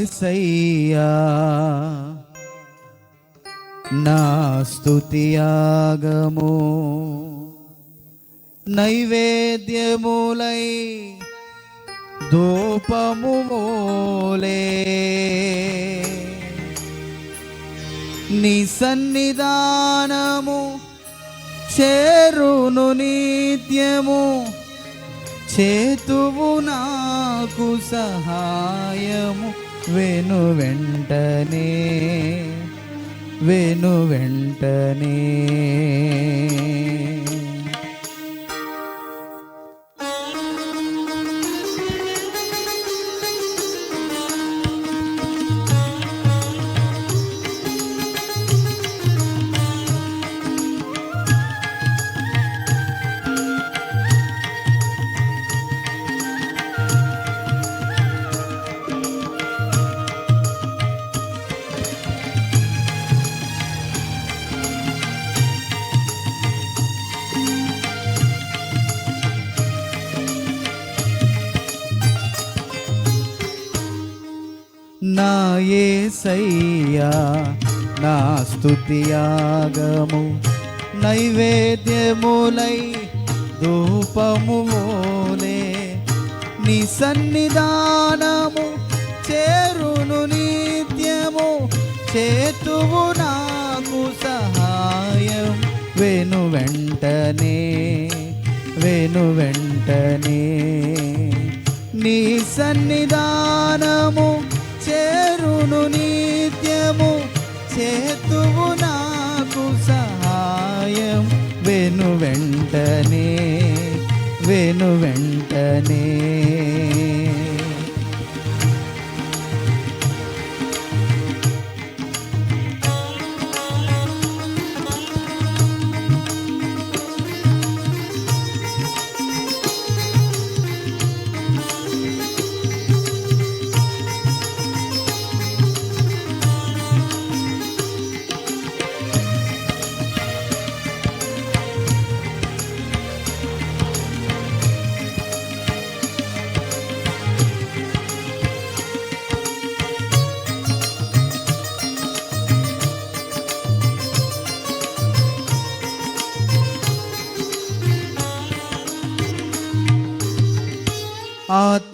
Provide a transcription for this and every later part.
ఏసయ్యా నా స్తుతియాగము నైవేద్యములై ధూపము మూలే. నీ సన్నిధానము చేరును నిత్యము చేతువు నాకు సహాయము. వెను వెంటనే వెను వెంటనే. ఏసయ్యా నా స్తుతియాగము నైవేద్యములై ధూపము మోలే. నీ సన్నిధానము చేరును నిత్యము చేతువు నాకు సహాయం. వేను వెంటనే వేను వెంటనే. నీ సన్నిధానము చేరును నీ చేతువు నాకు సహాయం. వెను వెంటనే వెను వెంటనే.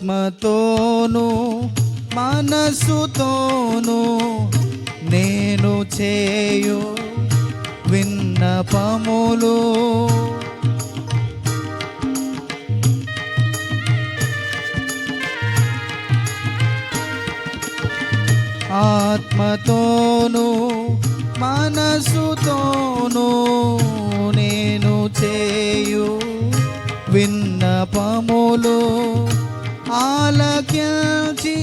ఆత్మతోను మనసుతోను నేను చేయు విన్నపములు. ఆత్మతోను మనసుతోను నేను చేయు విన్నపములు. ఆలకించి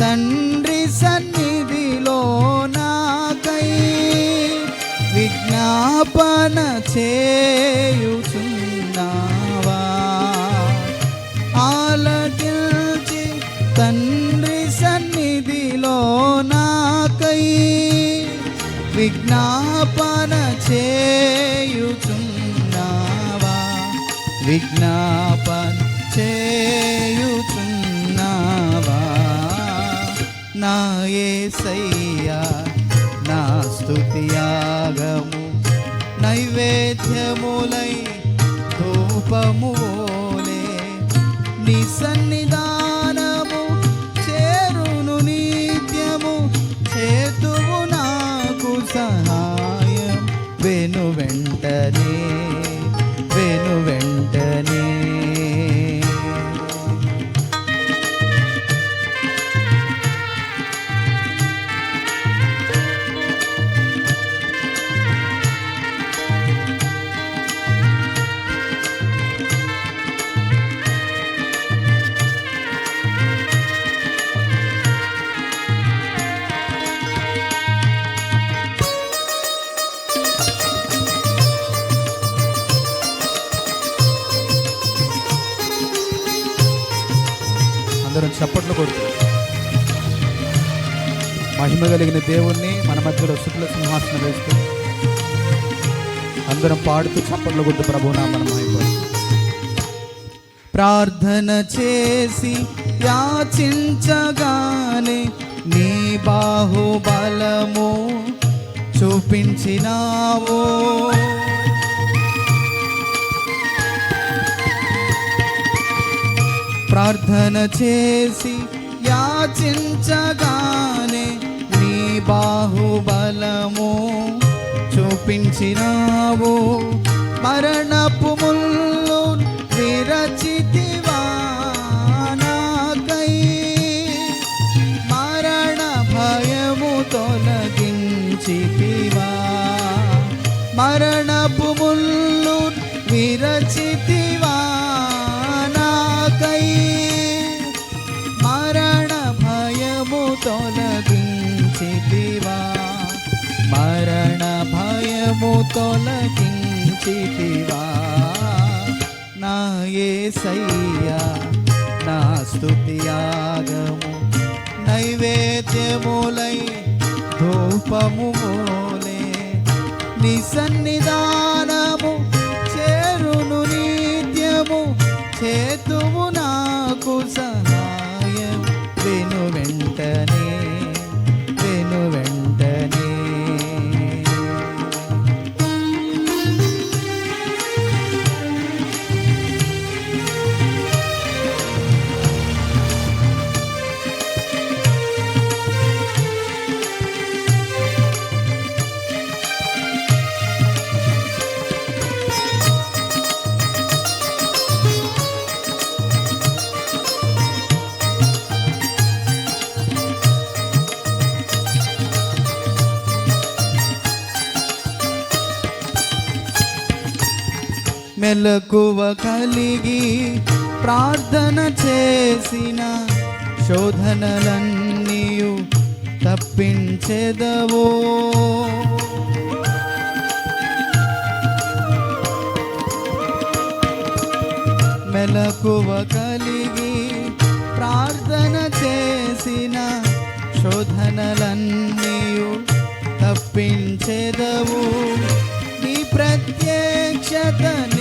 తండ్రి సన్నిధిలో నాకై విజ్ఞాపన చేయుచున్నావా? ఆలకించి తండ్రి సన్నిధిలో నాకై విజ్ఞాపన చేయుచున్నావా? విజ్ఞాపన ఉన్నావా నా ఏసయ్యా నా స్తుతియాగము నైవేద్యములై ధూపములే నీ సన్నిధా మహిమ కలిగిన దేవుణ్ణి మన మధ్యలో శుక్ల సింహాసనం వేస్తూ అందరం పాడుతూ చప్పట్లు కొడుతూ ప్రభునామనం మనం ప్రార్థన చేసి యాచించగానే నీ బాహుబలము చూపించినావో. ప్రార్థన చేసి యాచించగానే బాహుబలము చూపించినావు. మరణపు ముళ్ళు విరచితివా నాకై మరణ భయము తొలగించితివా. మరణపు ముళ్ళు విరచితి తొలగించితివా? నా యేసయ్యా నా స్తుతియాగము నైవేద్యములై ధూపము మూలే నీ సన్నిధానము చేరును నిత్యము చేతువు నాకు సహాయం. విను వెంటనే మెలకువ కలిగి ప్రార్థన చేసిన శోధనలన్నీయు తప్పించెదవో. మెలకువ కలిగి ప్రార్థన చేసిన శోధనలన్నీయు తప్పించెదవు. నీ ప్రత్యక్షతను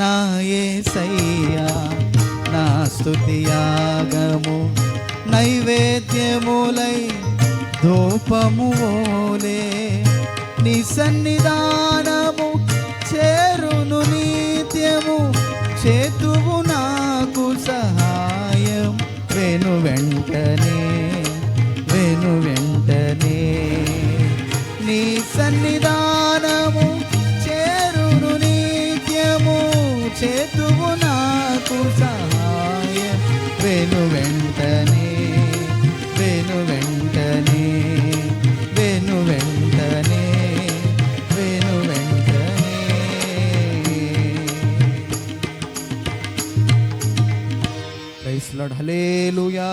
నా యేసయ్యా నా స్తుతియాగము నైవేద్యములై ధూపము ఓలే. నీ సన్నిధానము చేరును నిత్యము చేతువు నాకు సహాయం. వెను వెంటనే వెను వెంటనే. నీ సన్నిధానము వెను వెంటనే వెను వెంటనే వెను వెంటనే వెను వెంటనే. ప్రైస్ లార్డ్ హల్లెలూయా